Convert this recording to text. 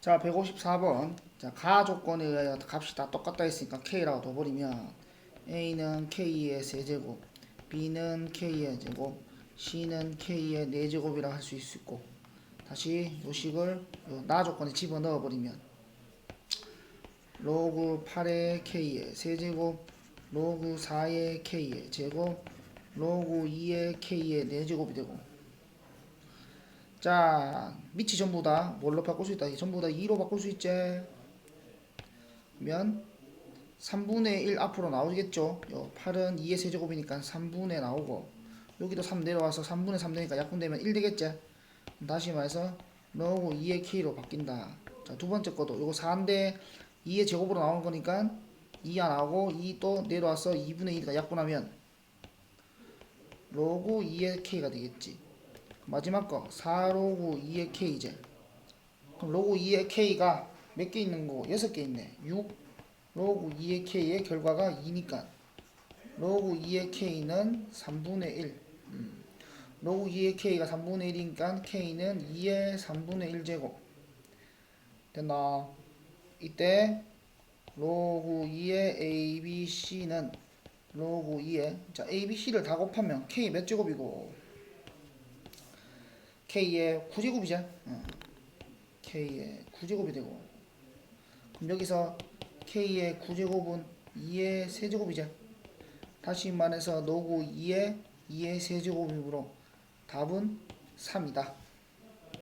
자, 154번. 자, 가 조건에 의하여 값이 다 똑같다 했으니까 k라고 둬버리면 a는 k의 세제곱, b는 k의 제곱, c는 k의 4제곱이라 할 수 있고 다시 요식을 요나 조건에 집어넣어 버리면 로그 8의 k의 세제곱, 로그 4의 k의 제곱, 로그 2의 k의 4제곱이 되고 자, 밑이 전부 다 뭘로 바꿀 수 있다? 전부 다 2로 바꿀 수 있지? 그러면 3분의 1 앞으로 나오겠죠? 요 8은 2의 세제곱이니까 3분의 나오고 여기도 3 내려와서 3분의 3 되니까 약분되면 1 되겠지? 다시 말해서 로그 2의 k로 바뀐다. 자, 두 번째 것도 요거 4인데 2의 제곱으로 나오는 거니까 2가 나오고 2 또 내려와서 2분의 2가 약분하면 로그 2의 k가 되겠지. 마지막 거. 4로그 2의 k 이제. 그럼 로그 2의 k가 몇 개 있는 거고? 6개 있네. 6 로그 2의 k의 결과가 2니까. 로그 2의 k는 3분의 1 음. 로그 2의 k가 3분의 1이니까 k는 2의 3분의 1 제곱. 됐나? 이때 로그 2의 a, b, c는 로그 2의 자 a, b, c를 다 곱하면 k 몇 제곱이고 k의 9제곱이죠. 어. k의 9제곱이 되고 그럼 여기서 k의 9제곱은 2의 세제곱이죠. 다시 말해서 로그 2의 2의 세제곱이므로 답은 3이다.